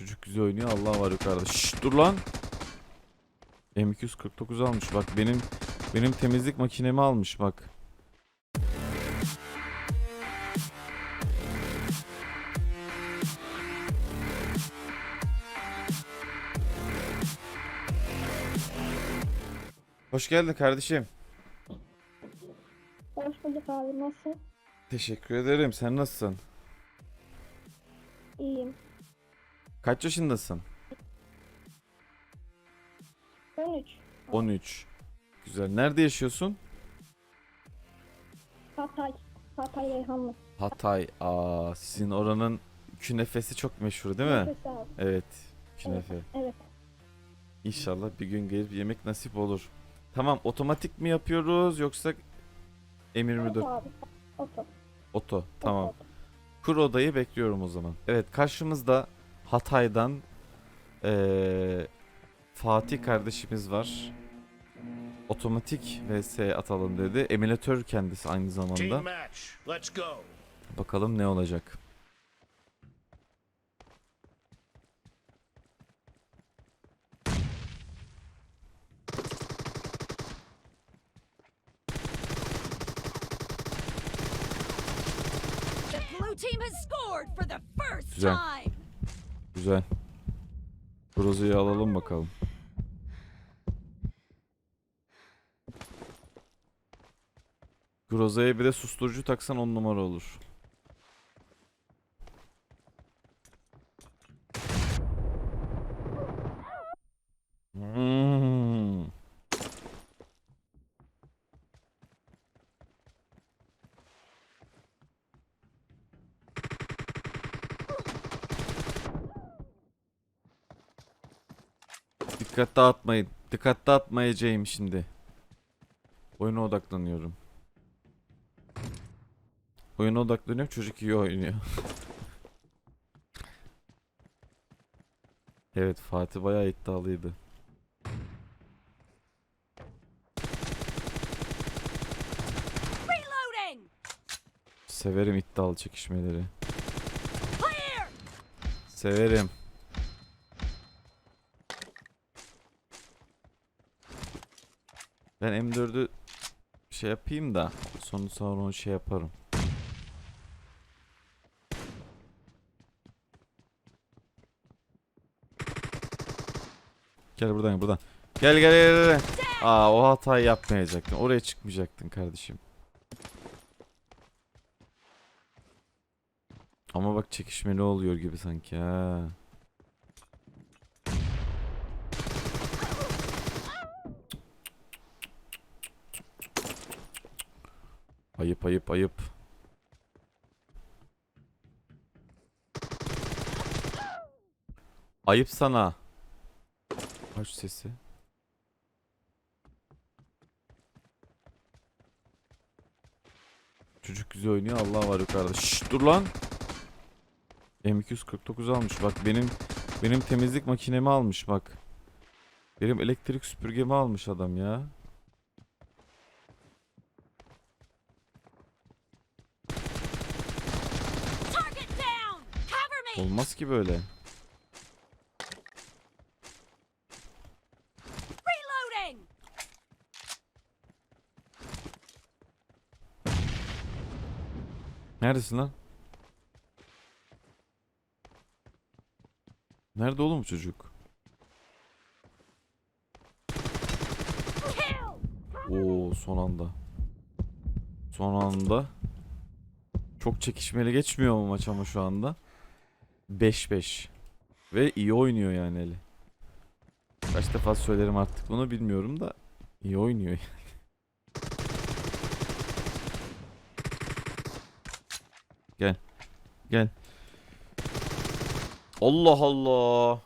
Çocuk güzel oynuyor. Allah var yukarıda. Şşş dur lan. M249 almış. Bak benim benim temizlik makinemi almış bak. Hoş geldin kardeşim. Hoş bulduk abi nasıl? Teşekkür ederim. Sen nasılsın? İyiyim. Kaç yaşındasın? 13. 13. Güzel. Nerede yaşıyorsun? Hatay. Hatay Reyhanlı. Hatay. Aa, sizin oranın künefesi çok meşhur değil mi? Nefes abi. Evet. Künefe. Evet. İnşallah bir gün gelip yemek nasip olur. Tamam, otomatik mi yapıyoruz yoksa emir Oto müdür? abi. Oto. Oto. Tamam. Oto. Kur odayı bekliyorum o zaman. Evet, karşımızda Hatay'dan eee, Fatih kardeşimiz var. Otomatik vs atalım dedi. Emülatör kendisi aynı zamanda. Bakalım ne olacak. The blue team has scored for the first Güzel. Güzel. Brozo'yu alalım bakalım. Groza'ya bir de susturucu taksan on numara olur. Dikkat dağıtmayın. Dikkat dağıtmayacağım şimdi. Oyuna odaklanıyorum. Oyuna odaklanıyorum. Çocuk iyi oynuyor. evet Fatih bayağı iddialıydı. Severim iddialı çekişmeleri. Severim. Ben M4'ü şey yapayım da sonra sonra onu şey yaparım. Gel buradan buradan. Gel gel gel gel. Aa o hatayı yapmayacaktın. Oraya çıkmayacaktın kardeşim. Ama bak çekişmeli oluyor gibi sanki ha. Ayıp ayıp ayıp. Ayıp sana. Aç sesi. Çocuk güzel oynuyor. Allah var yukarıda. Şşş dur lan. M249 almış. Bak benim benim temizlik makinemi almış bak. Benim elektrik süpürgemi almış adam ya. Olmaz ki böyle. Neredesin lan? Nerede oğlum bu çocuk? Oo son anda. Son anda. Çok çekişmeli geçmiyor mu maç ama şu anda? 5-5. Ve iyi oynuyor yani Eli. Kaç defa söylerim artık bunu bilmiyorum da iyi oynuyor. Gel. Gel. Allah Allah.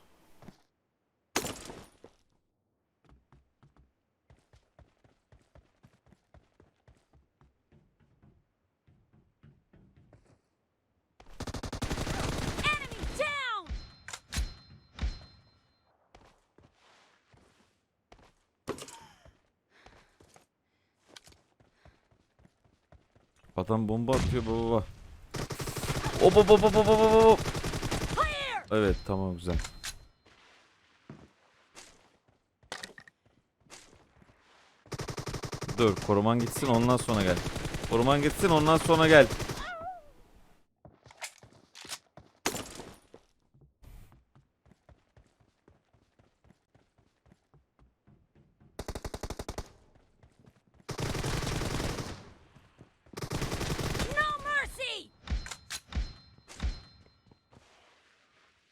Adam bomba atıyor baba baba. Hop hop hop hop hop hop. Evet tamam güzel. Dur koruman gitsin ondan sonra gel. Koruman gitsin ondan sonra gel.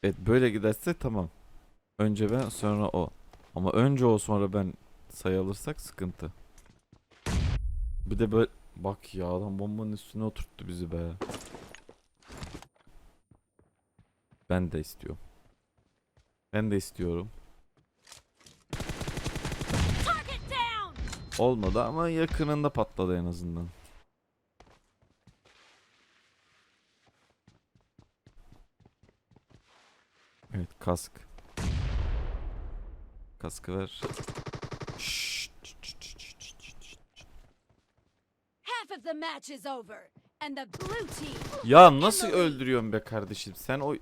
Evet böyle giderse tamam. Önce ben sonra o. Ama önce o sonra ben sayı alırsak sıkıntı. Bir de böyle bak ya adam bombanın üstüne oturttu bizi be. Ben de istiyorum. Ben de istiyorum. Olmadı ama yakınında patladı en azından. The blue team Ya nasıl öldürüyorsun be kardeşim? Sen o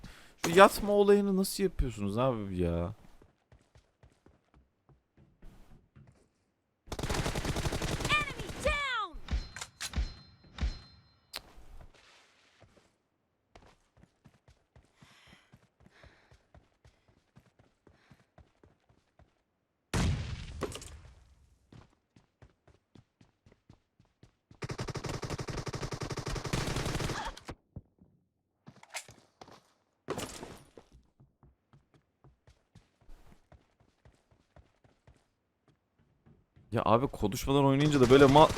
şu yatma olayını nasıl yapıyorsunuz abi ya? Ya abi konuşmadan oynayınca da böyle ma...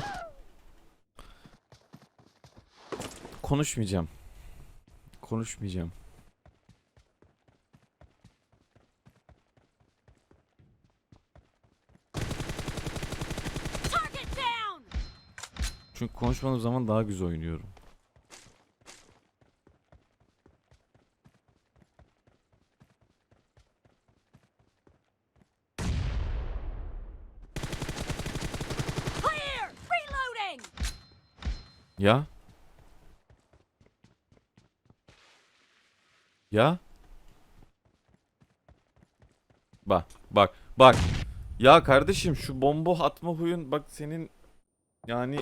Konuşmayacağım. Konuşmayacağım. Çünkü konuşmadığım zaman daha güzel oynuyorum. Ya? Ya? Bak, bak, bak. Ya kardeşim şu bomba atma huyun bak senin yani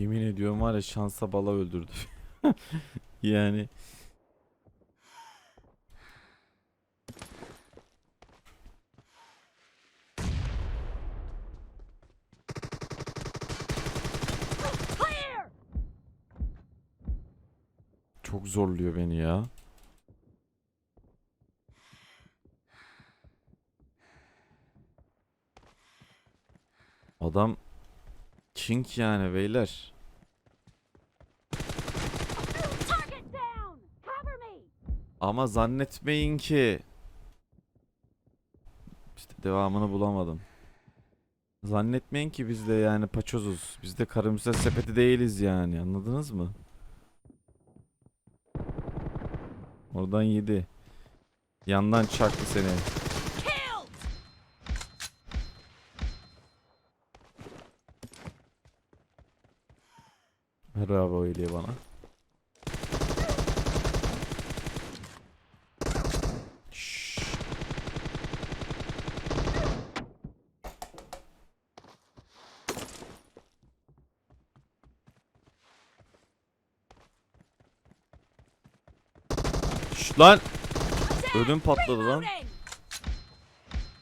yemin ediyorum var ya şansa bala öldürdü. yani çok zorluyor beni ya. Adam king yani beyler. Ama zannetmeyin ki işte devamını bulamadım. Zannetmeyin ki biz de yani paçozuz. Biz de karamürsel sepeti değiliz yani. Anladınız mı? Oradan yedi. Yandan çaktı seni. Merhaba o iyiliği bana. Şşş. Şşş lan ödüm patladı lan.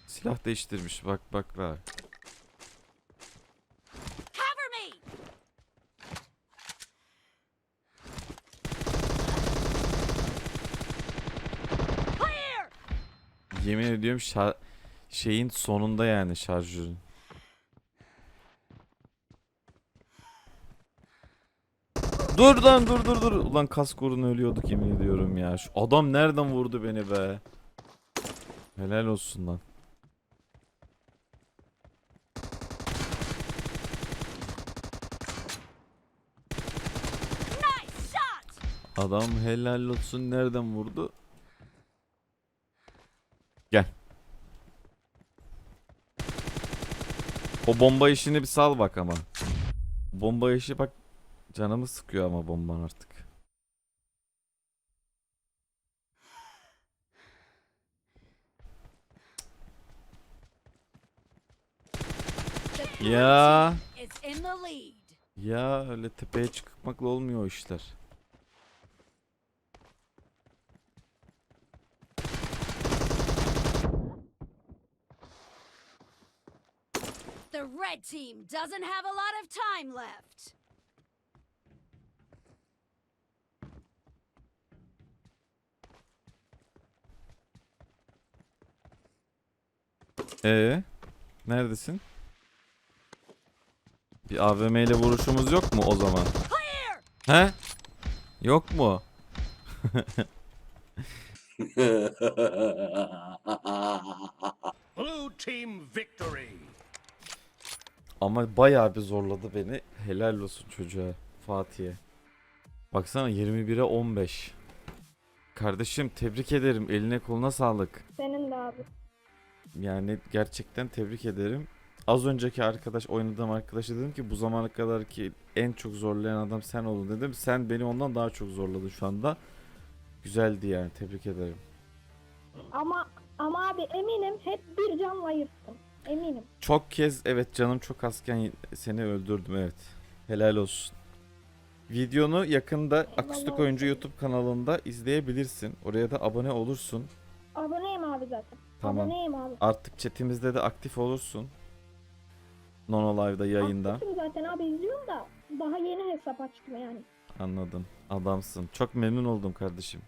Silah değiştirmiş bak bak bak. Yemin ediyorum şa- şeyin sonunda yani şarjörün. Dur lan dur dur dur. Ulan kask uğruna ölüyorduk yemin ediyorum ya. Şu adam nereden vurdu beni be? Helal olsun lan. Adam helal olsun nereden vurdu? Gel. O bomba işini bir sal bak ama. Bomba işi bak canımı sıkıyor ama bomban artık. Ya ya öyle tepeye çıkmakla olmuyor işler. Doesn't have a lot of time left. Ee, neredesin? Bir AVM ile vuruşumuz yok mu o zaman? He? Yok mu? Blue team victory. Ama bayağı bir zorladı beni. Helal olsun çocuğa Fatih'e. Baksana 21'e 15. Kardeşim tebrik ederim. Eline koluna sağlık. Senin de abi. Yani gerçekten tebrik ederim. Az önceki arkadaş oynadığım arkadaşa dedim ki bu zamana kadar ki en çok zorlayan adam sen oldun dedim. Sen beni ondan daha çok zorladın şu anda. Güzeldi yani tebrik ederim. Ama ama abi eminim hep bir canla yırttım. Eminim. Çok kez evet canım çok azken seni öldürdüm evet. Helal olsun. Videonu yakında Akustik. Oyuncu YouTube kanalında izleyebilirsin. Oraya da abone olursun. Aboneyim abi zaten. Tamam. Aboneyim abi. Artık chatimizde de aktif olursun. Nono Live'da yayında. Aktifim zaten abi izliyorum da daha yeni hesap açtım yani. Anladım. Adamsın. Çok memnun oldum kardeşim.